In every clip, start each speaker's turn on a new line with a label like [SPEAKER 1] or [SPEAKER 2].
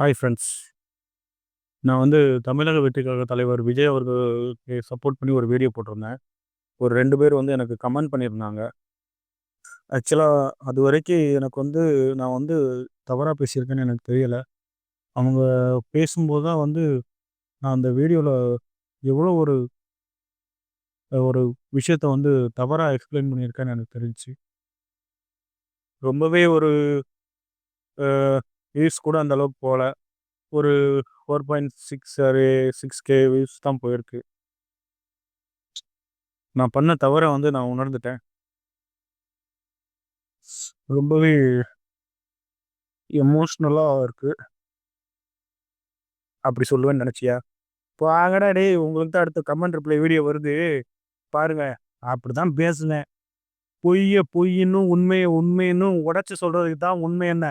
[SPEAKER 1] Hi friends. நான் வந்து தமிழக வெற்றிக்காக தலைவர் விஜய் அவர்களுக்கு சப்போர்ட் பண்ணி ஒரு வீடியோ போட்டிருந்தேன். ஒரு ரெண்டு பேர் வந்து எனக்கு கமெண்ட் பண்ணியிருந்தாங்க. ஆக்சுவலாக அது வரைக்கும் எனக்கு வந்து நான் வந்து தவறாக பேசியிருக்கேன்னு எனக்கு தெரியலை அவங்க பேசும்போது தான் வந்து நான் அந்த வீடியோவில் எவ்வளோ ஒரு ஒரு விஷயத்த வந்து தவறாக எக்ஸ்பிளைன் பண்ணியிருக்கேன்னு எனக்கு தெரிஞ்சுச்சு. ரொம்பவே ஒரு வியூஸ் கூட அந்த அளவுக்கு போகல ஒரு 4.6 ஒரு 6K வியூஸ் தான் போயிருக்கு. நான் பண்ண தவிர வந்து நான் உணர்ந்துட்டேன். ரொம்பவே எமோஷ்னலாக இருக்கு. அப்படி சொல்லுவேன்னு இப்போ போங்கடா டேய்! உங்களுக்கு தான் அடுத்த கமெண்ட் ரிப்ளை வீடியோ வருது. பாருங்க. அப்படிதான் பேசுனேன். பொய்ய பொய்யின்னு உண்மையை உண்மைன்னும் உடச்சி சொல்கிறதுக்கு தான் உண்மை என்ன.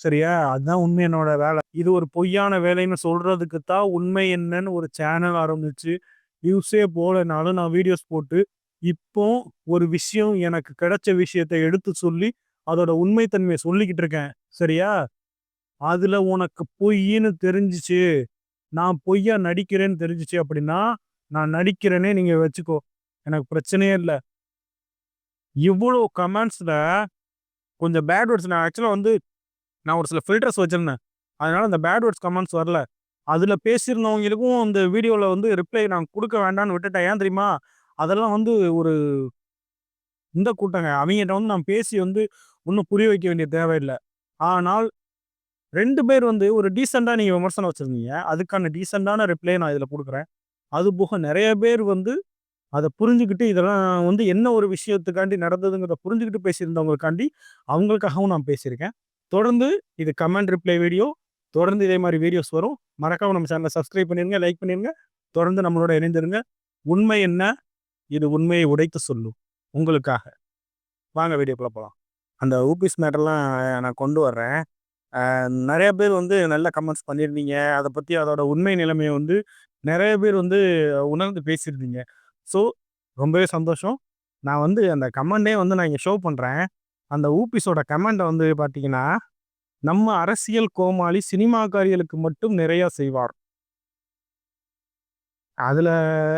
[SPEAKER 1] சரியா? அதுதான் உண்மை என்னோட வேலை. இது ஒரு பொய்யான வேலைன்னு சொல்றதுக்கு தான் உண்மை என்னன்னு ஒரு சேனல் ஆரம்பிச்சு, வியூஸே போலனாலும் நான் வீடியோஸ் போட்டு, இப்போ ஒரு விஷயம் எனக்கு கிடைச்ச விஷயத்த எடுத்து சொல்லி, அதோட உண்மைத்தன்மையை சொல்லிக்கிட்டு இருக்கேன். சரியா? அதுல உனக்கு பொய்ன்னு தெரிஞ்சிச்சு நான் பொய்யா நடிக்கிறேன்னு தெரிஞ்சிச்சு அப்படின்னா, நான் நடிக்கிறேனே நீங்க வச்சுக்கோ. எனக்கு பிரச்சனையே இல்லை இவ்வளோ கமெண்ட்ஸில் கொஞ்சம் பேட் வேர்ட்ஸ் நான் ஆக்சுவலாக வந்து நான் ஒரு சில ஃபில்டர்ஸ் வச்சுருந்தேன் அதனால் அந்த பேட் வேர்ட்ஸ் கமெண்ட்ஸ் வரல. அதில் பேசியிருந்தவங்களுக்கும் அந்த வீடியோவில் வந்து ரிப்ளை நான் கொடுக்க வேண்டான்னு விட்டுட்டேன். ஏன் தெரியுமா? அதெல்லாம் வந்து ஒரு இந்த கூட்டங்க. அவங்ககிட்ட வந்து நான் பேசி வந்து ஒன்றும் புரிய வைக்க வேண்டிய தேவையில்லை ஆனால் ரெண்டு பேர் வந்து ஒரு டீசெண்டாக நீங்கள் விமர்சனம் வச்சுருந்தீங்க அதுக்கான டீசெண்டான ரிப்ளை நான் அதில் கொடுக்குறேன் அது போக நிறைய பேர் வந்து அதை புரிஞ்சுக்கிட்டு இதெல்லாம் வந்து என்ன ஒரு விஷயத்துக்காண்டி நடந்ததுங்கிறத புரிஞ்சுக்கிட்டு பேசியிருந்தவங்களுக்காண்டி, அவங்களுக்காகவும் நான் பேசியிருக்கேன். தொடர்ந்து இது கமெண்ட் ரிப்ளை வீடியோ. தொடர்ந்து இதே மாதிரி வீடியோஸ் வரும். மறக்காம நம்ம சேனலை சப்ஸ்கிரைப் பண்ணிடுங்க லைக் பண்ணிடுங்க தொடர்ந்து நம்மளோட இணைந்திருங்க. உண்மை என்ன? இது உண்மையை உடைத்து சொல்லும். உங்களுக்காக. வாங்க வீடியோக்குள்ள போகலாம் அந்த ஊபிஸ் மேட்டர்லாம் நான் கொண்டு வர்றேன். நிறைய பேர் வந்து நல்ல கமெண்ட்ஸ் பண்ணியிருந்தீங்க. அதை பற்றி அதோட உண்மை நிலைமையை வந்து நிறைய பேர் வந்து உணர்ந்து பேசியிருந்தீங்க. ஸோ ரொம்பவே சந்தோஷம். நான் வந்து அந்த கமெண்டே வந்து நான் இங்கே ஷோ பண்ணுறேன் அந்த ஊபிஸோட கமெண்டை வந்து பார்த்தீங்கன்னா, நம்ம அரசியல் கோமாளி சினிமாக்காரிகளுக்கு மட்டும் நிறையா செய்வார். அதில்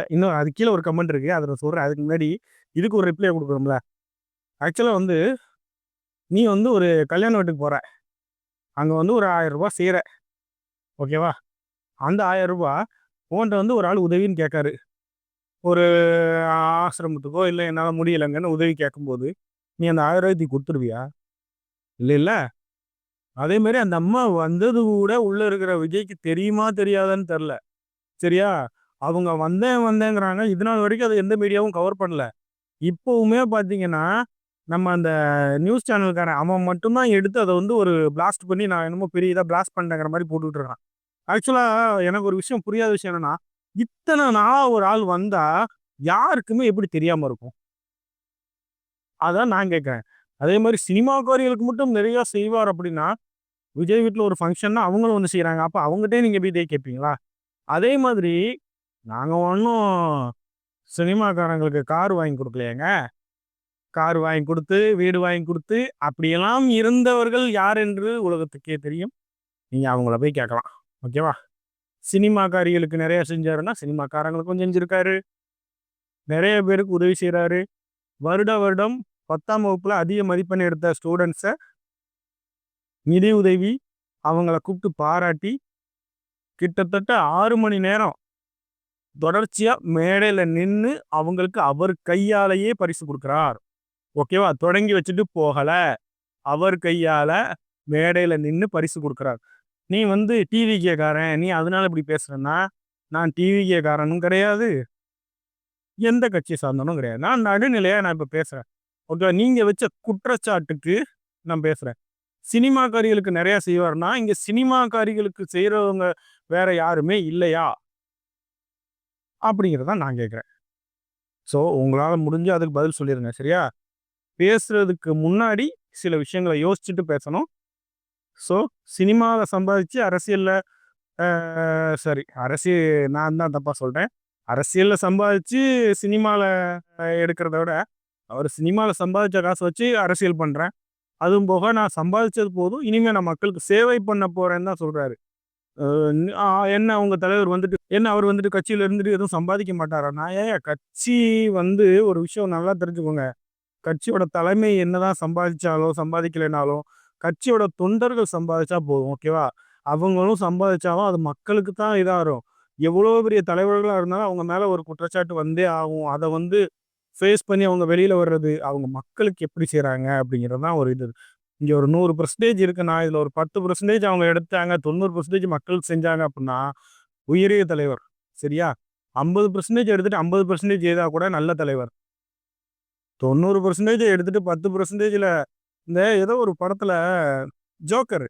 [SPEAKER 1] இன்னும் அதுக்கு கீழே ஒரு கமெண்ட் இருக்குது அதில் நான் அதுக்கு முன்னாடி இதுக்கு ஒரு ரிப்ளை கொடுக்குறோம்ல ஆக்சுவலாக வந்து நீ வந்து ஒரு கல்யாண வீட்டுக்கு போகிற அங்கே வந்து ஒரு ஆயிரம் 1000 செய்கிற ஓகேவா? அந்த ஆயிரம் 1000 உன்ட்ட வந்து ஒரு ஆள் உதவின்னு கேட்காரு. ஒரு ஆசிரமத்துக்கோ, இல்லை என்னால் முடியலங்கன்னு உதவி கேட்கும்போது, நீ அந்த ரூ. 1000 தூக்கி குடுத்துருவியா? இல்லைல்ல. அதே மாதிரி அந்த அம்மா வந்தது கூட உள்ளே இருக்கிற விஜய்க்கு தெரியுமா? தெரியாதான்னு தெரில சரியா? அவங்க வந்தேன் வந்தேங்கிறாங்க. இதுநாள் வரைக்கும் அது எந்த மீடியாவும் கவர் பண்ணல. இப்போவுமே பார்த்தீங்கன்னா, நம்ம அந்த நியூஸ் சேனல்காரன் அவன் மட்டும்தான் எடுத்து அதை வந்து ஒரு பிளாஸ்ட் பண்ணி நான் என்னமோ பெரிய இதாக பிளாஸ்ட் பண்ணேங்கிற மாதிரி போட்டுட்டு இருக்கான். ஆக்சுவலாக எனக்கு ஒரு விஷயம் புரியாத விஷயம் என்னன்னா, இத்தனை நாளாக ஒரு ஆள் வந்தால் யாருக்குமே எப்படி தெரியாமல் இருக்கும்? அதான் நான் கேட்குறேன் அதே மாதிரி சினிமாக்காரிகளுக்கு மட்டும் நிறையா செய்வார் அப்படின்னா, விஜய் வீட்டில் ஒரு ஃபங்க்ஷன்னா அவங்களும் வந்து செய்கிறாங்க அப்போ அவங்ககிட்டே நீங்கள் போய் இதே கேட்பீங்களா? அதே மாதிரி நாங்கள் ஒன்றும் சினிமாக்காரங்களுக்கு கார் வாங்கி கொடுக்கலையாங்க கார் வாங்கி கொடுத்து வீடு வாங்கி கொடுத்து அப்படியெல்லாம் இருந்தவர்கள் யார் என்று உலகத்துக்கே தெரியும். நீங்கள் அவங்கள போய் கேட்கலாம். ஓகேவா? சினிமாக்காரிகளுக்கு நிறையா செஞ்சாருன்னா, சினிமாக்காரங்களுக்கும் செஞ்சுருக்காரு நிறைய பேருக்கு உதவி செய்கிறாரு வருட வருடம் பத்தாம் வகுப்பில் அதிக மதிப்பெண் எடுத்த ஸ்டூடெண்ட்ஸை நிதி உதவி, அவங்கள கூப்பிட்டு பாராட்டி, கிட்டத்தட்ட ஆறு மணி நேரம் தொடர்ச்சியாக மேடையில் நின்று அவங்களுக்கு அவர் கையாலேயே பரிசு கொடுக்குறார் ஓகேவா? தொடங்கி வச்சுட்டு போகலை அவர் கையால் மேடையில் நின்று பரிசு கொடுக்குறார் நீ வந்து டிவி கேக்காரன் நீ அதனால இப்படி பேசுகிறன்னா நான் டிவி கேக்காரனும் கிடையாது. எந்த கட்சியை சார்ந்தனும் கிடையாது. நான் நடுநிலையாக நான் இப்போ பேசுகிறேன் ஓகே நீங்கள் வச்ச குற்றச்சாட்டுக்கு நான் பேசுகிறேன் சினிமாக்காரிகளுக்கு நிறையா செய்வார்னா, இங்கே சினிமாக்காரிகளுக்கு செய்கிறவங்க வேற யாருமே இல்லையா? அப்படிங்கிறத நான் கேட்குறேன் ஸோ உங்களால் முடிஞ்சு அதுக்கு பதில் சொல்லிடுங்க சரியா? பேசுறதுக்கு முன்னாடி சில விஷயங்களை யோசிச்சுட்டு பேசணும். ஸோ சினிமாவில் சம்பாதிச்சு அரசியலில் சாரி அரசியல் நான் தான் தப்பா சொல்கிறேன் அரசியலில் சம்பாதிச்சு சினிமாவில் எடுக்கிறத விட, அவர் சினிமாவில் சம்பாதிச்ச காசு வச்சு அரசியல் பண்ணுறேன் அதுவும் போக நான் சம்பாதிச்சது போதும். இனிமேல் நான் மக்களுக்கு சேவை பண்ண போகிறேன்னு தான் சொல்கிறாரு என்ன அவங்க தலைவர் வந்துட்டு என்ன அவர் வந்துட்டு கட்சியில் இருந்துட்டு எதுவும் சம்பாதிக்க மாட்டாரா? நான் ஏன் கட்சி வந்து ஒரு விஷயம் நல்லா தெரிஞ்சுக்கோங்க. கட்சியோட தலைமை என்னதான் சம்பாதிச்சாலும் சம்பாதிக்கலைனாலும் கட்சியோட தொண்டர்கள் சம்பாதிச்சா போதும் ஓகேவா? அவங்களும் சம்பாதிச்சாலும் அது மக்களுக்கு தான் இதாகும். எவ்வளோ பெரிய தலைவர்களாக இருந்தாலும் அவங்க மேலே ஒரு குற்றச்சாட்டு வந்தே ஆகும். அதை வந்து ஃபேஸ் பண்ணி அவங்க வெளியில் வர்றது அவங்க மக்களுக்கு எப்படி செய்கிறாங்க அப்படிங்கிறது தான் ஒரு இது. இங்கே ஒரு நூறு பர்சன்டேஜ் இருக்குன்னா இதில் ஒரு பத்து பர்சன்டேஜ் அவங்க எடுத்தாங்க. தொண்ணூறு பர்சன்டேஜ் மக்களுக்கு செஞ்சாங்க அப்படின்னா உயரிய தலைவர் சரியா? ஐம்பது பர்சன்டேஜ் எடுத்துட்டு ஐம்பது பர்சன்டேஜ் ஏதா கூட நல்ல தலைவர். தொண்ணூறு பர்சன்டேஜ் எடுத்துகிட்டு பத்து பர்சன்டேஜில் இந்த ஏதோ ஒரு படத்தில் ஜோக்கர்.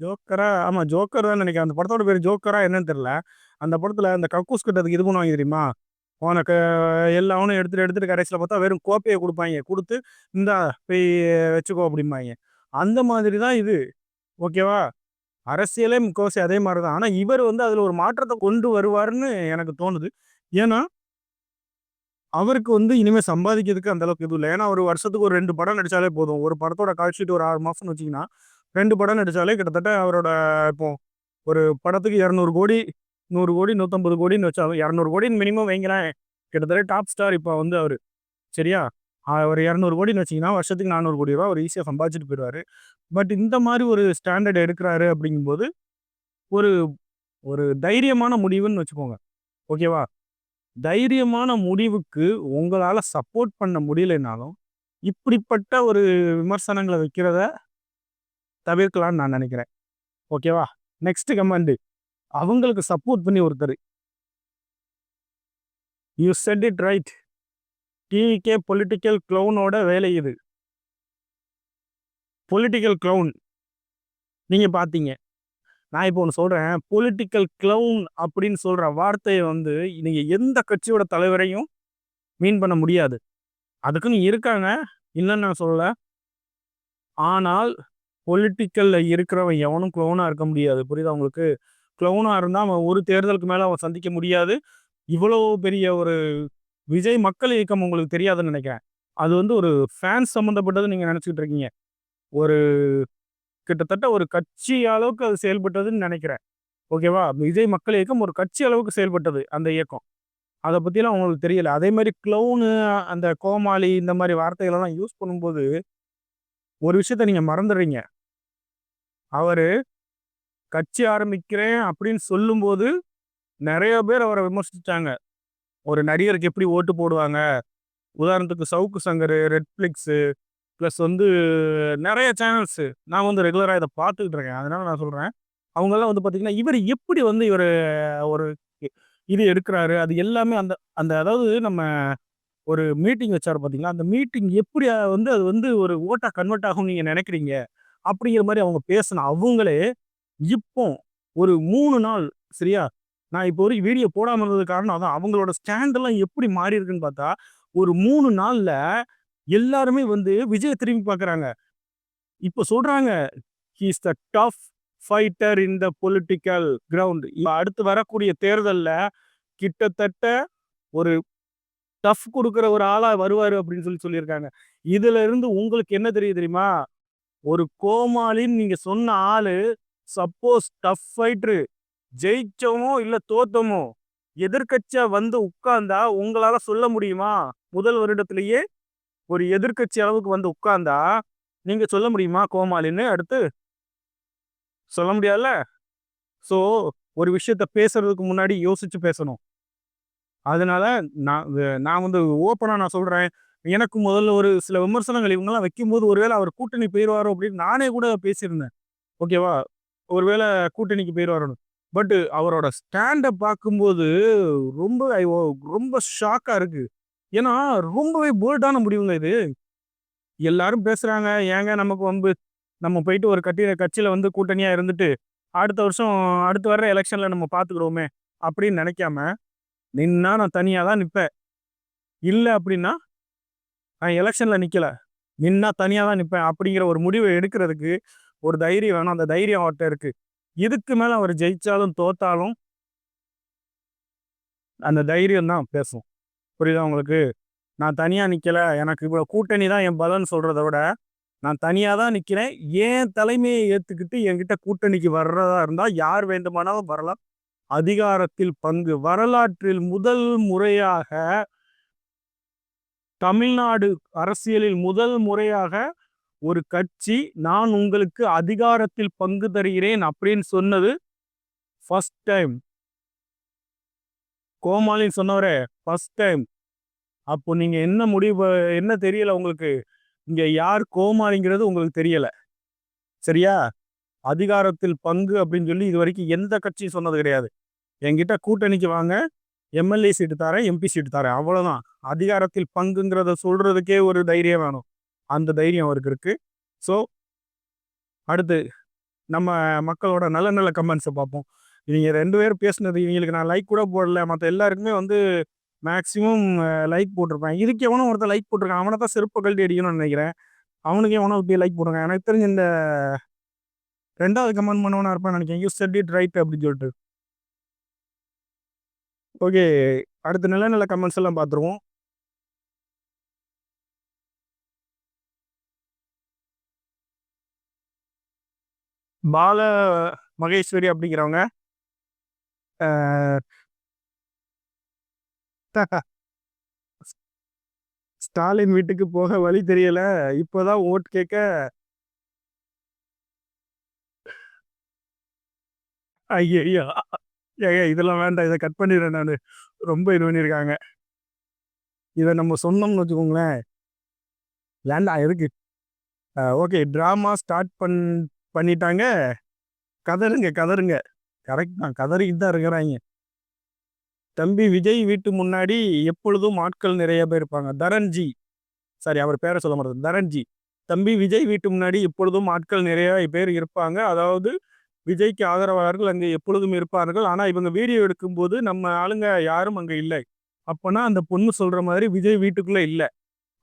[SPEAKER 1] ஜோக்கரா ஆமாம் ஜோக்கர் தான் நினைக்கிறேன். அந்த படத்தோட பேர் ஜோக்கரா என்னன்னு தெரில அந்த படத்தில் அந்த கக்கூஸ் கிட்டதுக்கு இது பண்ணுவாங்க தெரியுமா? உனக்கு எல்லாவனும் எடுத்துட்டு எடுத்துகிட்டு கடைசியில் பார்த்தா வெறும் கோப்பையை கொடுப்பாங்க. கொடுத்து இந்தா போய் வச்சுக்கோ அப்படிம்பாங்க. அந்த மாதிரி தான் இது. ஓகேவா? அரசியலே முக்கவாசி அதே மாதிரி தான். ஆனால் இவர் வந்து அதில் ஒரு மாற்றத்தை கொண்டு வருவார்னு எனக்கு தோணுது. ஏன்னா அவருக்கு வந்து இனிமேல் சம்பாதிக்கிறதுக்கு அந்த அளவுக்கு எதுவும் இல்லை. ஏன்னா ஒரு வருஷத்துக்கு ஒரு ரெண்டு படம் நடித்தாலே போதும். ஒரு படத்தோட கால்ஷீட் ஒரு ஆறு மாதம்னு வச்சிங்கன்னா ரெண்டு படம் நடித்தாலே கிட்டத்தட்ட அவரோட இப்போ ஒரு படத்துக்கு இரநூறு கோடி நூறு கோடி நூற்றம்பது கோடின்னு வச்சா இரநூறு கோடின்னு மினிமம் வைங்களேன். கிட்டத்தட்ட டாப் ஸ்டார் இப்போ வந்து அவர். சரியா? ஒரு இரநூறு கோடின்னு வச்சிங்கன்னா வருஷத்துக்கு நானூறு கோடி ரூபா அவர் ஈஸியாக சம்பாதிச்சிட்டு போயிடுவார் பட் இந்த மாதிரி ஒரு ஸ்டாண்டர்ட் எடுக்கிறாரு அப்படிங்கும்போது ஒரு ஒரு தைரியமான முடிவுன்னு வச்சுக்கோங்க. ஓகேவா தைரியமான முடிவுக்கு உங்களால் சப்போர்ட் பண்ண முடியலைனாலும் இப்படிப்பட்ட ஒரு விமர்சனங்களை வைக்கிறத தவிர்க்கலாம்னு நான் நினைக்கிறேன். ஓகேவா நெக்ஸ்ட் கமெண்ட் அவங்களுக்கு சப்போர்ட் பண்ணி ஒருத்தர். You said it right TVK political க்ளவுனோட வேலை இது. பொலிட்டிக்கல் க்ளவுன் நீங்கள் பார்த்தீங்க நான் இப்போ ஒன்று சொல்கிறேன் பொலிட்டிக்கல் க்ளவுன் அப்படின்னு சொல்கிற வார்த்தையை வந்து நீங்கள் எந்த கட்சியோட தலைவரையும் மீன் பண்ண முடியாது. அதுக்குன்னு இருக்காங்க. இல்லைன்னு நான் சொல்லலை. ஆனால் பொலிட்டிக்கலில் இருக்கிறவன் எவனும் க்ளவுனாக இருக்க முடியாது. புரியுதா உங்களுக்கு? க்ளவுனாக இருந்தால் அவன் ஒரு தேர்தலுக்கு மேலே அவன் சந்திக்க முடியாது. இவ்வளோ பெரிய ஒரு விஜய் மக்கள் இயக்கம் உங்களுக்கு தெரியாதுன்னு நினைக்கிறேன். அது வந்து ஒரு ஃபேன்ஸ் சம்மந்தப்பட்டது நீங்கள் நினச்சிக்கிட்டு இருக்கீங்க. ஒரு கிட்டத்தட்ட ஒரு கட்சி அளவுக்கு அது செயல்பட்டதுன்னு நினைக்கிறேன். ஓகேவா? விஜய் மக்கள் இயக்கம் ஒரு கட்சி அளவுக்கு செயல்பட்டது அந்த இயக்கம். அதை பற்றிலாம் உங்களுக்கு தெரியல. அதே மாதிரி க்ளவுனு அந்த கோமாளி இந்த மாதிரி வார்த்தைகளெல்லாம் யூஸ் பண்ணும்போது ஒரு விஷயத்த நீங்கள் மறந்துடுறீங்க. அவர் கட்சி ஆரம்பிக்கிறேன் அப்படின்னு சொல்லும்போது நிறைய பேர் அவரை விமர்சிச்சாங்க ஒரு நடிகருக்கு எப்படி ஓட்டு போடுவாங்க? உதாரணத்துக்கு சவுக்கு சங்கர் ரெட்ஃப்ளிக்ஸு ப்ளஸ் வந்து நிறைய சேனல்ஸு நான் வந்து ரெகுலராக இதை பார்த்துக்கிட்டு இருக்கேன். அதனால நான் சொல்கிறேன் அவங்கெல்லாம் வந்து பார்த்திங்கன்னா இவர் எப்படி வந்து இவர் ஒரு இது எடுக்கிறாரு? அது எல்லாமே அந்த அந்த அதாவது நம்ம ஒரு மீட்டிங் வச்சார் பார்த்தீங்களா அந்த மீட்டிங் எப்படி வந்து அது வந்து ஒரு ஓட்டாக கன்வெர்ட் ஆகும் நீங்கள் நினைக்கிறீங்க? அப்படிங்கிற மாதிரி அவங்க பேசின அவங்களே இப்போ ஒரு மூணு நாள் சரியா? நான் இப்போ ஒரு வீடியோ போடாமல் இருந்தது காரணம் அதான். அவங்களோட ஸ்டாண்டெல்லாம் எப்படி மாறி இருக்குன்னு பார்த்தா ஒரு மூணு நாளில் எல்லாருமே வந்து விஜய் திரும்பி பார்க்குறாங்க. இப்போ சொல்கிறாங்க he's the tough fighter in the political ground இப்போ அடுத்து வரக்கூடிய தேர்தலில் கிட்டத்தட்ட ஒரு டஃப் கொடுக்குற ஒரு ஆளாக வருவார் அப்படின்னு சொல்லி சொல்லியிருக்காங்க. இதுல இருந்து உங்களுக்கு என்ன தெரியுது தெரியுமா? ஒரு கோமாளின்னு நீங்கள் சொன்ன ஆள் சப்போஸ் டஃப் ஃபைட்ரு ஜெயிச்சோமோ இல்ல தோத்தோமோ எதிர்கட்சியா வந்து உட்கார்ந்தா உங்களால சொல்ல முடியுமா? முதல் வருடத்திலேயே ஒரு எதிர்கட்சி அளவுக்கு வந்து உட்கார்ந்தா நீங்க சொல்ல முடியுமா கோமாளின்னு அடுத்து? சொல்ல முடியாதுல்ல? ஸோ ஒரு விஷயத்த பேசுறதுக்கு முன்னாடி யோசிச்சு பேசணும். அதனால நான் நான் வந்து ஓப்பனா நான் சொல்றேன். எனக்கு முதல்ல ஒரு சில விமர்சனங்கள் இவங்கெல்லாம் வைக்கும்போது ஒருவேளை அவர் கூட்டணி போயிடுவாரோ அப்படின்னு நானே கூட பேசியிருந்தேன். ஓகேவா ஒருவேளை கூட்டணிக்கு போயிடுவாரோன்னு பட் அவரோட ஸ்டாண்டை பார்க்கும்போது ரொம்ப ரொம்ப ஷாக்காக இருக்குது ஏன்னா ரொம்பவே போல்டான முடிவுங்க இது. எல்லாரும் பேசுகிறாங்க ஏங்க நமக்கு வந்து நம்ம போயிட்டு ஒரு கட்டி கட்சியில் வந்து கூட்டணியாக இருந்துட்டு அடுத்த வருஷம் அடுத்து வர்ற எலெக்ஷனில் நம்ம பார்த்துக்கிறோமே அப்படின்னு நினைக்காம நின்னா நான் தனியாக தான் நிற்பேன் இல்லை அப்படின்னா நான் எலெக்ஷனில் நிற்கலை நின்னா தனியாக தான் நிற்பேன் அப்படிங்கிற ஒரு முடிவை எடுக்கிறதுக்கு ஒரு தைரியம் வேணும். அந்த தைரியம் அவர்கிட்ட இருக்கு. இதுக்கு மேல அவர் ஜெயிச்சாலும் தோத்தாலும் அந்த தைரியம் தான் பேசும். புரியுதா உங்களுக்கு? நான் தனியாக நிற்கலை எனக்கு இப்போ கூட்டணி தான் என் பலன் சொல்கிறத விட நான் தனியாக தான் நிற்கிறேன் ஏன் தலைமையை ஏற்றுக்கிட்டு என்கிட்ட கூட்டணிக்கு வர்றதா இருந்தால் யார் வேண்டுமானாலும் வரலாம். அதிகாரத்தில் பங்கு. வரலாற்றில் முதல் முறையாக தமிழ்நாடு அரசியலில் முதல் முறையாக ஒரு கட்சி நான் உங்களுக்கு அதிகாரத்தில் பங்கு தருகிறேன் அப்படின்னு சொன்னது ஃபஸ்ட் டைம் கோமாளின்னு சொன்னவரே ஃபர்ஸ்ட் டைம் அப்போ நீங்கள் என்ன முடிவு என்ன தெரியல உங்களுக்கு? இங்கே யார் கோமாளிங்கிறது உங்களுக்கு தெரியலை. சரியா? அதிகாரத்தில் பங்கு அப்படின்னு சொல்லி இது வரைக்கும் எந்த கட்சியும் சொன்னது கிடையாது. என்கிட்ட கூட்டணிக்கு வாங்க எம்எல்ஏ சீட்டு தரேன் எம்பி சீட்டு தரேன் அவ்வளோதான் அதிகாரத்தில் பங்குங்கிறத சொல்கிறதுக்கே ஒரு தைரியம் வேணும். அந்த தைரியம் அவருக்கு இருக்கு. ஸோ அடுத்து நம்ம மக்களோட நல்ல நல்ல கமெண்ட்ஸை பார்ப்போம். இவங்க ரெண்டு பேரும் பேசுனது இவங்களுக்கு நான் லைக் கூட போடல. மற்ற எல்லாருக்குமே வந்து மேக்ஸிமம் லைக் போட்டிருப்பேன். இதுக்கு எவனோ ஒருத்தர் லைக் போட்டிருக்கான். அவனை தான் செருப்பு கழட்டி அடிக்கணும்னு நினைக்கிறேன். அவனுக்கு எவனோ இப்படி லைக் போட்டிருக்கான். எனக்கு தெரிஞ்ச இந்த ரெண்டாவது கமெண்ட் பண்ணவனா இருப்பேன் நினைக்கிறேன். யூ செட் இட் ரைட் அப்படின்னு சொல்லிட்டு. ஓகே அடுத்த நல்ல நல்ல கமெண்ட்ஸ் எல்லாம் பார்த்துருவோம். பால மகேஸ்வரி அப்படிங்கிறவங்க ஸ்டாலின் வீட்டுக்கு போக வழி தெரியல. இப்போதான் ஓட் கேட்க ஐயோ ஏங்க இதெல்லாம் வேண்டாம். இதை கட் பண்ணிடுறேன் நான். ரொம்ப இது பண்ணியிருக்காங்க. இதை நம்ம சொன்னோம்னு வச்சுக்கோங்களேன். வேண்டாம் இருக்கு ஓகே. ட்ராமா ஸ்டார்ட் பண் பண்ணிட்டாங்க. கதருங்க கதருங்க. கரெக்ட் தான். கதறிக்கிட்டு தான் இருக்கிறாங்க. தம்பி விஜய் வீட்டு முன்னாடி எப்பொழுதும் ஆட்கள் நிறைய பேர் இருப்பாங்க. தரன்ஜி. சாரி அவர் பேரை சொல்ல மாட்டேன் தரன்ஜி. தம்பி விஜய் வீட்டு முன்னாடி எப்பொழுதும் ஆட்கள் நிறைய பேர் இருப்பாங்க. அதாவது விஜய்க்கு ஆதரவாளர்கள் அங்கே எப்பொழுதும் இருப்பார்கள். ஆனால் இவங்க வீடியோ எடுக்கும்போது நம்ம ஆளுங்க யாரும் அங்கே இல்லை. அப்போனா அந்த பொண்ணு சொல்கிற மாதிரி விஜய் வீட்டுக்குள்ளே இல்லை.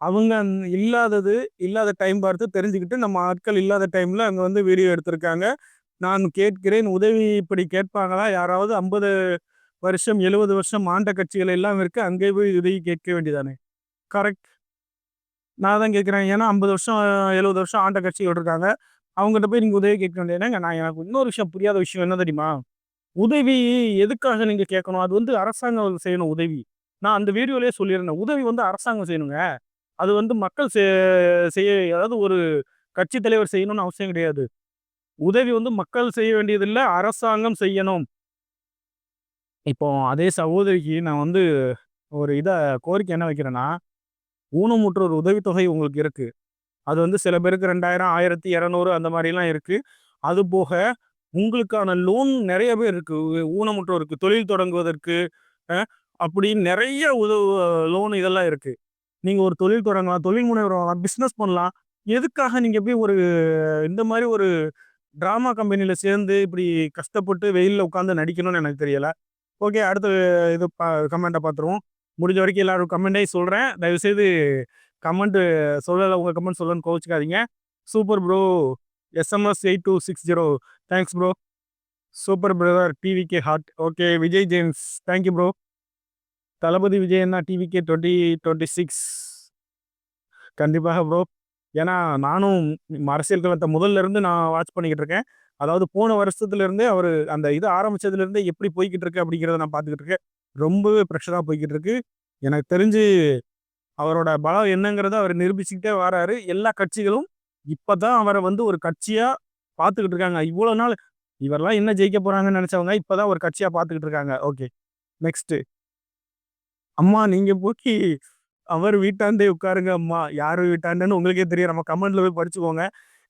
[SPEAKER 1] அவங்க இல்லாதது இல்லாத டைம் பார்த்து தெரிஞ்சுக்கிட்டு நம்ம ஆட்கள் இல்லாத டைமில் அங்கே வந்து வீடியோ எடுத்திருக்காங்க. நான் கேட்கிறேன் உதவி இப்படி கேட்பாங்களா? யாராவது ஐம்பது வருஷம் எழுபது வருஷம் ஆண்ட கட்சிகள் எல்லாம் இருக்குது அங்கே போய் உதவி கேட்க வேண்டியதானே? கரெக்ட் நான் தான் கேட்குறேன். ஏன்னா ஐம்பது வருஷம் எழுபது வருஷம் ஆண்ட கட்சிகள் இருக்காங்க. அவங்ககிட்ட போய் நீங்கள் உதவி கேட்க வேண்டியதுனாங்க நான் எனக்கு இன்னொரு விஷயம் புரியாத விஷயம் என்ன தெரியுமா? உதவி எதுக்காக நீங்கள் கேட்கணும்? அது வந்து அரசாங்கம் செய்யணும் உதவி. நான் அந்த வீடியோலேயே சொல்லியிருந்தேன். உதவி வந்து அரசாங்கம் செய்யணுங்க. அது வந்து மக்கள் செய்ய அதாவது ஒரு கட்சி தலைவர் செய்யணும்னு அவசியம் கிடையாது. உதவி வந்து மக்கள் செய்ய வேண்டியதில்லை அரசாங்கம் செய்யணும். இப்போ அதே சகோதரிக்கு நான் வந்து ஒரு இதை கோரிக்கை என்ன வைக்கிறேன்னா ஊனமுற்றோர் உதவித்தொகை உங்களுக்கு இருக்குது அது வந்து சில பேருக்கு ரெண்டாயிரம் ஆயிரத்தி இரநூறு அந்த மாதிரிலாம் இருக்குது அது போக உங்களுக்கான லோன் நிறைய பேர் இருக்குது ஊனமுற்றோருக்கு தொழில் தொடங்குவதற்கு அப்படின்னு நிறைய உதவு லோன் இதெல்லாம் இருக்குது நீங்கள் ஒரு தொழில் தொடங்கலாம் தொழில் முனைவர் பிஸ்னஸ் பண்ணலாம். எதுக்காக நீங்கள் போய் ஒரு இந்த மாதிரி ஒரு ட்ராமா கம்பெனியில் சேர்ந்து இப்படி கஷ்டப்பட்டு வெயிலில் உட்காந்து நடிக்கணும்னு எனக்கு தெரியலை. ஓகே அடுத்த இது பா கமெண்ட்டை பார்த்துருவோம். முடிஞ்ச வரைக்கும் எல்லாரும் கமெண்ட்டே சொல்கிறேன் தயவுசெய்து கமெண்ட்டு சொல்லலை உங்கள் கமெண்ட் சொல்லணும்னு கோச்சிக்காதீங்க super bro SMS eight two six zero thanks bro super brother TVK hot okay Vijay James thank you bro Thalapathy விஜயன்னா TVK twenty twenty six கண்டிப்பாக ப்ரோ ஏன்னா நானும் அரசியல் கலத்தை முதல்ல இருந்து நான் வாட்ச் பண்ணிக்கிட்டு இருக்கேன். அதாவது போன வருஷத்துலேருந்தே அவர் அந்த இது ஆரம்பிச்சதுலேருந்தே எப்படி போய்கிட்டு இருக்கு அப்படிங்கிறத நான் பார்த்துக்கிட்டு இருக்கேன். ரொம்பவே ப்ரெஷராக போய்கிட்டு இருக்கு. எனக்கு தெரிஞ்சு அவரோட பலம் என்னங்கிறத அவர் நிரூபிச்சுக்கிட்டே வராரு. எல்லா கட்சிகளும் இப்போ தான் அவரை வந்து ஒரு கட்சியாக பார்த்துக்கிட்டு இருக்காங்க. இவ்வளோ நாள் இவரெல்லாம் என்ன ஜெயிக்க போகிறாங்கன்னு நினச்சவங்க இப்போ தான் ஒரு கட்சியாக பார்த்துக்கிட்டு இருக்காங்க. ஓகே நெக்ஸ்ட்டு அம்மா நீங்க போக்கி அவர் வீட்டாண்டே உட்காருங்க அம்மா. யார் வீட்டாண்டன்னு உங்களுக்கே தெரியும். நம்ம கமெண்ட்ல போய் படிச்சுக்கோங்க.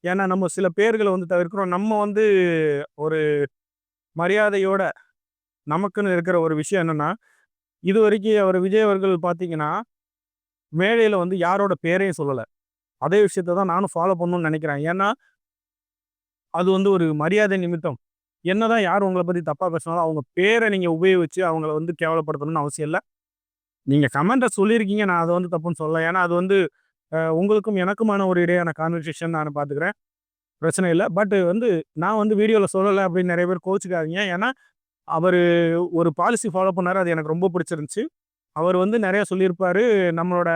[SPEAKER 1] ஏன்னா நம்ம சில பேர்களை வந்து தவிர்க்கிறோம். நம்ம வந்து ஒரு மரியாதையோட நமக்குன்னு இருக்கிற ஒரு விஷயம் என்னன்னா இது வரைக்கும் அவர் விஜய் அவர்கள் பார்த்தீங்கன்னா மேடையில் வந்து யாரோட பேரையும் சொல்லலை. அதே விஷயத்த தான் நானும் ஃபாலோ பண்ணணும்னு நினைக்கிறேன். ஏன்னா அது வந்து ஒரு மரியாதை நிமித்தம். என்னதான் யார் உங்களை பற்றி தப்பாக பேசினாலும் அவங்க பேரை நீங்கள் உபயோகிச்சு அவங்கள வந்து கேவலப்படுத்தணும்னு அவசியம் இல்லை. நீங்கள் கமெண்ட்டை சொல்லியிருக்கீங்க நான் அதை வந்து தப்புன்னு சொல்லலை ஏன்னா அது வந்து உங்களுக்கும் எனக்குமான ஒரு இடையான கான்வர்சேஷன் நான் பார்த்துக்கிறேன். பிரச்சனை இல்லை. பட் வந்து நான் வந்து வீடியோவில் சொல்லலை அப்படின்னு நிறைய பேர் கோச்சிக்காதீங்க ஏன்னா அவர் ஒரு பாலிசி ஃபாலோ பண்ணார். அது எனக்கு ரொம்ப பிடிச்சிருந்துச்சு. அவர் வந்து நிறையா சொல்லியிருப்பார். நம்மளோட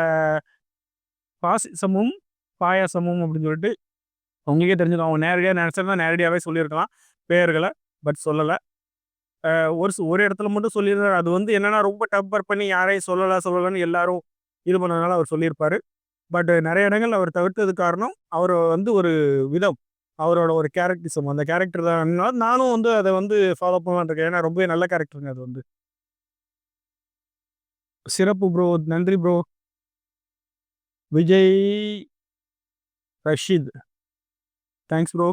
[SPEAKER 1] பாசிசமும் பாயாசமும் அப்படின்னு சொல்லிட்டு உங்களுக்கே தெரிஞ்சிடும் அவங்க நேரடியாக நினச்சிருந்தா நேரடியாகவே சொல்லியிருக்கலாம் பேர்களை. பட் சொல்லலை. ஒரு ஒரு இடத்துல மட்டும் சொல்லியிருந்தார் அது வந்து என்னன்னா ரொம்ப டப்பர் பண்ணி யாரையும் சொல்லலை சொல்லலைன்னு எல்லாரும் இது பண்ணதுனால அவர் சொல்லியிருப்பாரு. பட் நிறைய இடங்கள் அவர் தவிர்த்தது காரணம் அவர் வந்து ஒரு விதம் அவரோட ஒரு கேரக்டரிசம். அந்த கேரக்டர் தான் நானும் வந்து அதை வந்து ஃபாலோ பண்ணலான் இருக்கேன். ஏன்னா ரொம்ப நல்ல கேரக்டருங்க அது வந்து. சிறப்பு ப்ரோ நன்றி bro Vijay Rasheed. Thanks bro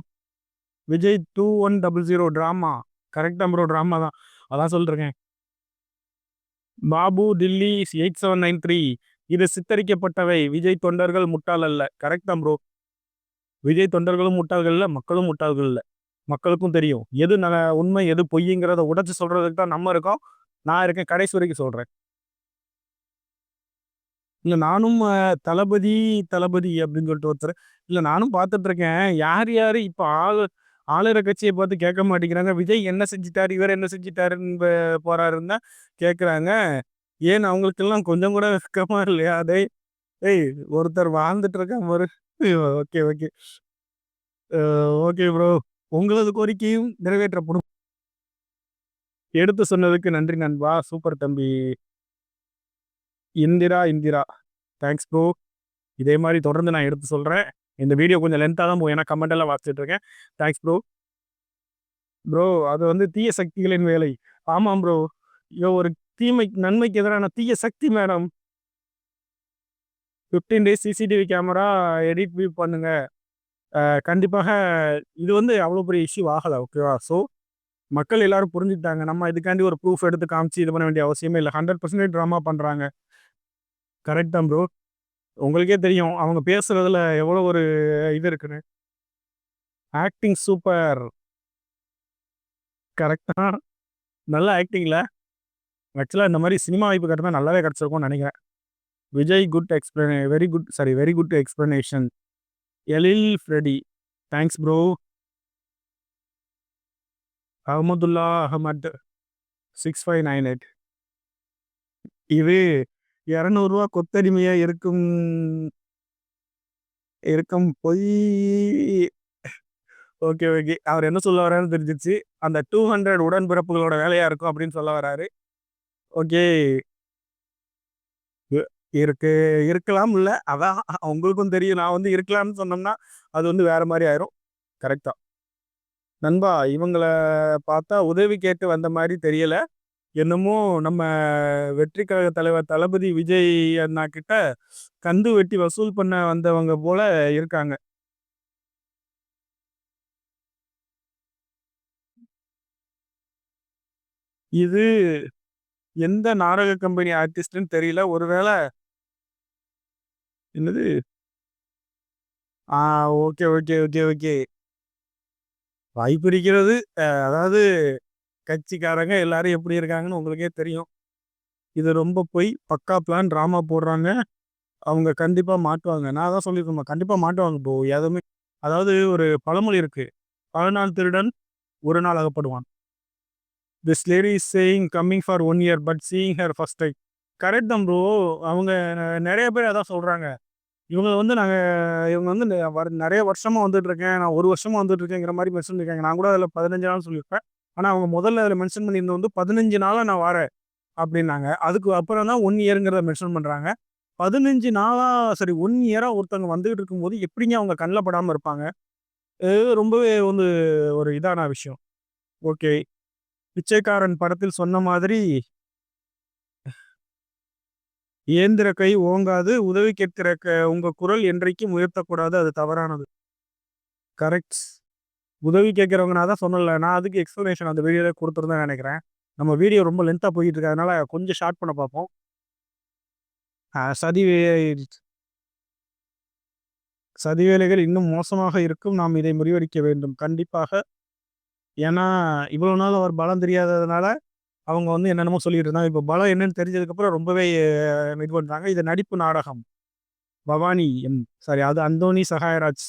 [SPEAKER 1] Vijay two one double zero drama கரெக்டாக ப்ரோ ட்ராமா தான். அதான் சொல்லிருக்கேன். Babu Delhi eight seven nine three இது சித்தரிக்கப்பட்டவை. விஜய் தொண்டர்கள் முட்டாள் அல்ல. கரெக்ட் தான் ப்ரோ விஜய் தொண்டர்களும் முட்டாள்கள் இல்லை மக்களும் முட்டாள்கள் இல்லை. மக்களுக்கும் தெரியும். எது ந உண்மை எது பொய்யுங்கிறத உடச்சு சொல்றதுக்கு தான் நம்ம இருக்கோம். நான் இருக்கேன். கடைசி வரைக்கும் சொல்கிறேன் இல்லை நானும் தளபதி தளபதி அப்படின்னு சொல்லிட்டு ஒருத்தர். இல்லை நானும் பார்த்துட்ருக்கேன் யார் யார் இப்போ ஆள் ஆளுற கட்சியை பார்த்து கேட்க மாட்டேங்கிறாங்க. விஜய் என்ன செஞ்சிட்டாரு? இவர் என்ன செஞ்சிட்டாருன்னு போறாருன்னு தான் கேட்குறாங்க. ஏன்? அவங்களுக்கெல்லாம் கொஞ்சம் கூட வெக்கமா இல்லையா? அதே ஏய் ஒருத்தர் வாழ்ந்துட்டு இருக்கா ஒரு ஓகே ஓகே. ஓகே ப்ரோ உங்களது கோரிக்கையும் நிறைவேற்றப்படும். எடுத்து சொன்னதுக்கு நன்றி நண்பா. சூப்பர் தம்பி. இந்திரா இந்திரா. தேங்க்ஸ் ப்ரோ இதே மாதிரி தொடர்ந்து நான் எடுத்து சொல்கிறேன் இந்த வீடியோ கொஞ்சம் லென்த்தாக தான் போகும். ஏன்னா கமெண்ட் எல்லாம் வாசிச்சுட்டு இருக்கேன். தேங்க்ஸ் ப்ரோ ப்ரோ அது வந்து தீய சக்திகளின் வேலை. ஆமாம் ப்ரோ ஐயோ ஒரு தீமை நன்மைக்கு எதிரான தீய சக்தி madam fifteen days CCTV camera edit view பண்ணுங்க. கண்டிப்பாக இது வந்து அவ்வளோ பெரிய இஷ்யூ ஆகலை ஓகேவா ஸோ மக்கள் எல்லாரும் புரிஞ்சுக்கிட்டாங்க. நம்ம இதுக்காண்டி ஒரு ப்ரூஃப் எடுத்து காமிச்சு இது பண்ண வேண்டிய அவசியமே இல்லை. ஹண்ட்ரட் பர்சன்டேஜ் ட்ராமா பண்ணுறாங்க கரெக்ட் தான் ப்ரோ உங்களுக்கே தெரியும். அவங்க பேசுறதுல எவ்வளோ ஒரு இது இருக்குன்னு. Acting super. கரெக்டாக நல்ல ஆக்டிங்கில் ஆக்சுவலாக இந்த மாதிரி சினிமா வாய்ப்பு கிடந்தா நல்லாவே கிடச்சிருக்கும்னு நினைக்கிறேன். Vijay good explain very good sorry very good explanation. Elil Freddy. Thanks bro. Ahamadullah Ahamed. Six five nine eight. இது இரநூறுவா கொத்தடிமையா இருக்கும் இருக்கும் பொய். Okay okay. அவர் என்ன சொல்ல வர்றாருன்னு தெரிஞ்சிச்சு அந்த டூ ஹண்ட்ரட் உடன்பிறப்புகளோட வேலையா இருக்கும் அப்படின்னு சொல்ல வர்றாரு. ஓகே. இருக்கு இருக்கலாம் இல்லை. அதான் உங்களுக்கும் தெரியும். நான் வந்து இருக்கலாம்னு சொன்னோம்னா அது வந்து வேற மாதிரி ஆயிரும். கரெக்டா நண்பா இவங்கள பார்த்தா உதவி கேட்டு வந்த மாதிரி தெரியல. என்னமோ நம்ம வெற்றி கழக தலைவர் தளபதி விஜய் அண்ணா கிட்ட கந்து வெட்டி வசூல் பண்ண வந்தவங்க போல இருக்காங்க. இது எந்த நாடக கம்பெனி ஆர்டிஸ்ட்னு தெரியல. ஒருவேளை என்னது? ஆ ஓகே ஓகே ஓகே ஓகே. வாய்ப்பு இருக்கிறது. அதாவது கட்சிக்காரங்க எல்லாரும் எப்படி இருக்காங்கன்னு உங்களுக்கே தெரியும். இது ரொம்ப போய் பக்கா பிளான் ட்ராமா போடுறாங்க. அவங்க கண்டிப்பாக மாட்டுவாங்க. நான் தான் சொல்லியிருக்கோம் கண்டிப்பாக மாட்டுவாங்க இப்போ. எதுவுமே அதாவது ஒரு பழமொழி இருக்கு. பல நாள் திருடன் ஒரு நாள் அகப்படுவான். This lady is saying coming for one year but seeing her first time correct தான் ப்ரோ அவங்க நிறைய பேர் அதான் சொல்கிறாங்க இவங்க வந்து நாங்கள் இவங்க வந்து நிறைய வருஷமாக வந்துட்டு இருக்கேன். நான் ஒரு வருஷமாக வந்துட்டு இருக்கேங்கிற மாதிரி மெசேஜ் இருக்காங்க. நான் கூட அதில் பதினஞ்சு நாள் சொல்லியிருப்பேன். ஆனால் அவங்க முதல்ல அதில் மென்ஷன் பண்ணியிருந்தது வந்து பதினஞ்சு நாளாக நான் வரேன் அப்படின்னாங்க. அதுக்கு அப்புறம் தான் ஒன் இயருங்கிறத மென்ஷன் பண்ணுறாங்க பதினஞ்சு நாளாக சரி ஒன் இயராக ஒருத்தவங்க வந்துகிட்டு இருக்கும்போது எப்படிங்க அவங்க கண்ணில் படாமல் இருப்பாங்க? ரொம்பவே வந்து ஒரு இதான விஷயம். ஓகே. பிச்சைக்காரன் படத்தில் சொன்ன மாதிரி இயந்திர கை ஓங்காது உதவி கேட்கிற க குரல் என்றைக்கும் உயர்த்தக்கூடாது அது தவறானது. கரெக்ட் உதவி கேட்குறவங்க நான் தான் சொன்னல நான் அதுக்கு எக்ஸ்ப்ளனேஷன் அந்த வீடியோவில் கொடுத்துருந்தேன் நினைக்கிறேன். நம்ம வீடியோ ரொம்ப லென்த்தாக போயிட்டு இருக்கு அதனால கொஞ்சம் ஷார்ட் பண்ண பார்ப்போம். சதி சதி வேலைகள் இன்னும் மோசமாக இருக்கும் நாம் இதை முறியடிக்க வேண்டும். கண்டிப்பாக. ஏன்னா இவ்வளோ நாள் அவர் பலம் தெரியாததுனால அவங்க வந்து என்னென்னமோ சொல்லிட்டு இருந்தாங்க. இப்போ பலம் என்னன்னு தெரிஞ்சதுக்கப்புறம் ரொம்பவே இது பண்ணுறாங்க இது நடிப்பு நாடகம். பவானி எம் சாரி அது அந்தோனி சகாயராஜ்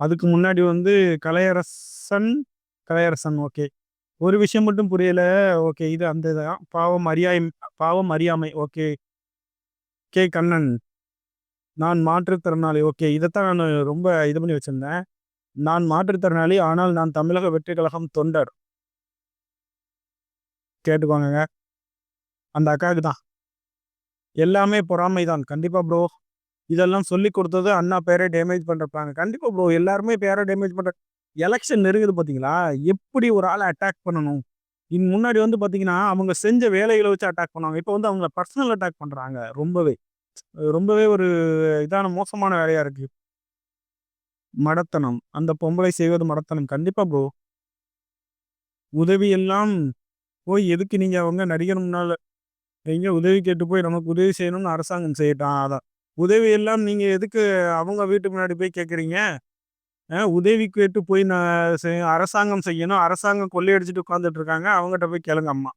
[SPEAKER 1] அதுக்கு முன்னாடி வந்து கலையரசன் கலையரசன் ஓகே. ஒரு விஷயம் மட்டும் புரியல. ஓகே இது அந்த இதான் பாவம் அறியாய் பாவம் அறியாமை ஓகே. கே. கண்ணன் நான் மாற்றுத்திறனாளி ஓகே. இதைத்தான் நான் ரொம்ப இது பண்ணி வச்சுருந்தேன். நான் மாற்றுத்திறனாளி ஆனால் நான் தமிழக வெற்றி கழகம் தொண்டர். கேட்டுக்கோங்க அந்த அக்காவுக்கு தான். எல்லாமே பொறாமை தான். கண்டிப்பாக ப்ரோ இதெல்லாம் சொல்லி கொடுத்தது அண்ணா பேரை டேமேஜ் பண்ணுறப்பாங்க கண்டிப்பாக ப்ரோ எல்லாருமே பேரை டேமேஜ் பண்ணுற எலெக்ஷன் நெருங்குது பார்த்தீங்களா எப்படி ஒரு ஆளை அட்டாக் பண்ணணும்? இன் முன்னாடி வந்து பார்த்தீங்கன்னா அவங்க செஞ்ச வேலைகளை வச்சு அட்டாக் பண்ணுவாங்க. இப்போ வந்து அவங்கள பர்சனல் அட்டாக் பண்ணுறாங்க ரொம்பவே. ரொம்பவே ஒரு இதான மோசமான வேலையாக இருக்குது மடத்தனம். அந்த பொம்பளை செய்வது மடத்தனம். கண்டிப்பாக ப்ரோ உதவி எல்லாம் போய் எதுக்கு நீங்கள் அவங்க நடிகர் முன்னால் நீங்க உதவி கேட்டு போய் நமக்கு உதவி செய்யணும்னு அரசாங்கம் செய்யட்டான் அதான். உதவி எல்லாம் நீங்கள் எதுக்கு அவங்க வீட்டு முன்னாடி போய் கேட்குறீங்க? உதவி கேட்டு போய் நான் அரசாங்கம் செய்யணும். அரசாங்கம் கொள்ளையடிச்சிட்டு உட்காந்துட்டு இருக்காங்க அவங்ககிட்ட போய் கேளுங்க அம்மா.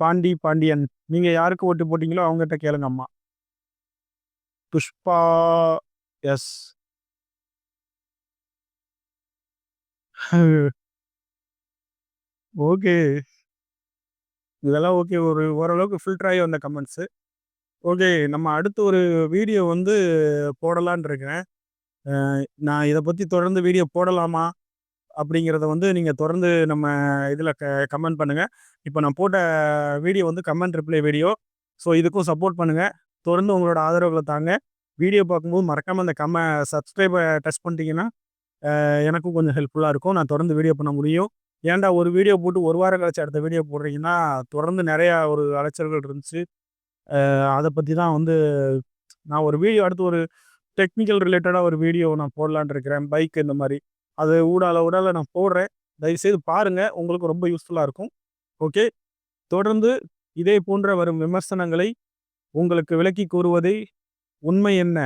[SPEAKER 1] பாண்டி பாண்டியன். நீங்கள் யாருக்கு ஓட்டு போட்டிங்களோ அவங்ககிட்ட கேளுங்க அம்மா. புஷ்பா எஸ். ஓகே. இதெல்லாம் ஓகே. ஒரு ஓரளவுக்கு ஃபில்டர் ஆகி வந்த கமெண்ட்ஸு ஓகே நம்ம அடுத்து ஒரு வீடியோ வந்து போடலான் இருக்கேன். நான் இதை பற்றி தொடர்ந்து வீடியோ போடலாமா? அப்படிங்கிறத வந்து நீங்கள் தொடர்ந்து நம்ம இதில் க கமெண்ட் பண்ணுங்கள் இப்போ நான் போட்ட வீடியோ வந்து கமெண்ட் ரிப்ளை வீடியோ. ஸோ இதுக்கும் சப்போர்ட் பண்ணுங்கள் தொடர்ந்து உங்களோட ஆதரவுகளை தாங்க. வீடியோ பார்க்கும்போது மறக்காமல் அந்த கம்ம சப்ஸ்கிரைபை டச் பண்ணிட்டீங்கன்னா எனக்கும் கொஞ்சம் ஹெல்ப்ஃபுல்லாக இருக்கும். நான் தொடர்ந்து வீடியோ பண்ண முடியும். ஏன்டா ஒரு வீடியோ போட்டு ஒரு வாரம் கழிச்சு அடுத்த வீடியோ போடுறீங்கன்னா தொடர்ந்து நிறையா ஒரு அலைச்சல்கள் இருந்துச்சு. அதை பற்றி தான் வந்து நான் ஒரு வீடியோ அடுத்து ஒரு டெக்னிக்கல் ரிலேட்டடாக ஒரு வீடியோ நான் போடலான்னு இருக்கிறேன். பைக் இந்த மாதிரி. அது ஊடால ஊடால நான் போடுறேன். தயவுசெய்து பாருங்கள் உங்களுக்கு ரொம்ப யூஸ்ஃபுல்லாக இருக்கும். ஓகே தொடர்ந்து இதே போன்ற வரும் விமர்சனங்களை உங்களுக்கு விளக்கி கூறுவதை உண்மை என்ன?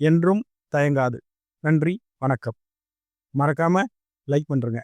[SPEAKER 1] என்றும் தயங்காது. நன்றி. வணக்கம். மறக்காமல் லைக் பண்ணுறேங்க